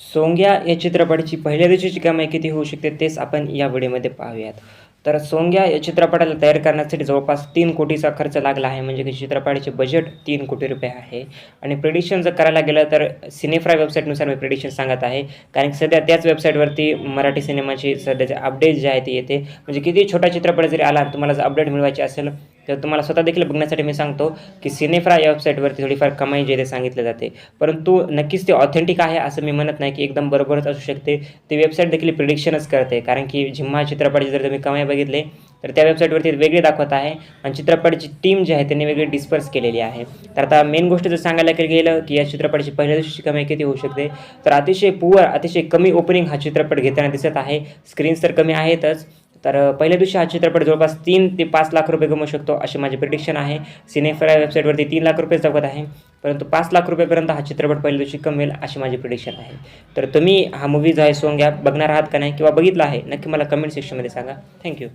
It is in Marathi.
सोंग्या या चित्रपटाची पहिल्या दिवशीची कमाई किती होऊ शकते तेच आपण या व्हिडिओमध्ये पाहूयात. तर सोंग्या या चित्रपटाला तयार करण्यासाठी जवळपास तीन कोटीचा खर्च लागला आहे. म्हणजे की चित्रपटाचे बजेट तीन कोटी रुपये आहे. आणि प्रिडिक्शन जर करायला गेलं तर सिनेफ्राय वेबसाईटनुसार मी प्रिडिक्शन सांगत आहे. कारण की सध्या त्याच वेबसाईटवरती मराठी सिनेमाची सध्याचे अपडेट जे आहे ते येते. म्हणजे किती छोटा चित्रपट जरी आला तुम्हाला जर अपडेट मिळवायची असेल तर तुम्हाला स्वतः देखील बघण्यासाठी मी सांगतो की सिनेफ्रा या वेबसाईटवरती थोडीफार कमाई जे ते सांगितलं जाते. परंतु नक्कीच ते ऑथेंटिक आहे असं मी म्हणत नाही की एकदम बरोबरच असू शकते. ती वेबसाईट देखील प्रिडिक्शनच करते. कारण की झिम्मा चित्रपटाची जर तुम्ही कमाई बघितले तर त्या वेबसाईटवरती वेगळी दाखवत आहे आणि चित्रपटाची टीम जी आहे त्यांनी वेगळी डिस्पर्स केलेली आहे. तर आता मेन गोष्ट जर सांगायला गेलं की या चित्रपटाची पहिल्या दिवशीची कमाई किती होऊ शकते? तर अतिशय पुअर अतिशय कमी ओपनिंग हा चित्रपट घेताना दिसत आहे. स्क्रीन्स तर कमी आहेतच. तर पहिल्या दिवशी हा चित्रपट जवळपास तीन ते पाच लाख रुपये कमवू शकतो अशी माझी प्रिडिक्शन आहे. सिनेफ्राय वेबसाईटवरती तीन लाख रुपये दाखवत आहे. परंतु पाच लाख रुपयेपर्यंत हा चित्रपट पहिल्या दिवशी कमेल अशी माझी प्रिडिक्शन आहे. तर तुम्ही हा मूवी जो आहे सोंग्या बघणार आहात का नाही किंवा बघितला आहे नक्की मला कमेंट सेक्शनमध्ये सांगा. थँक्यू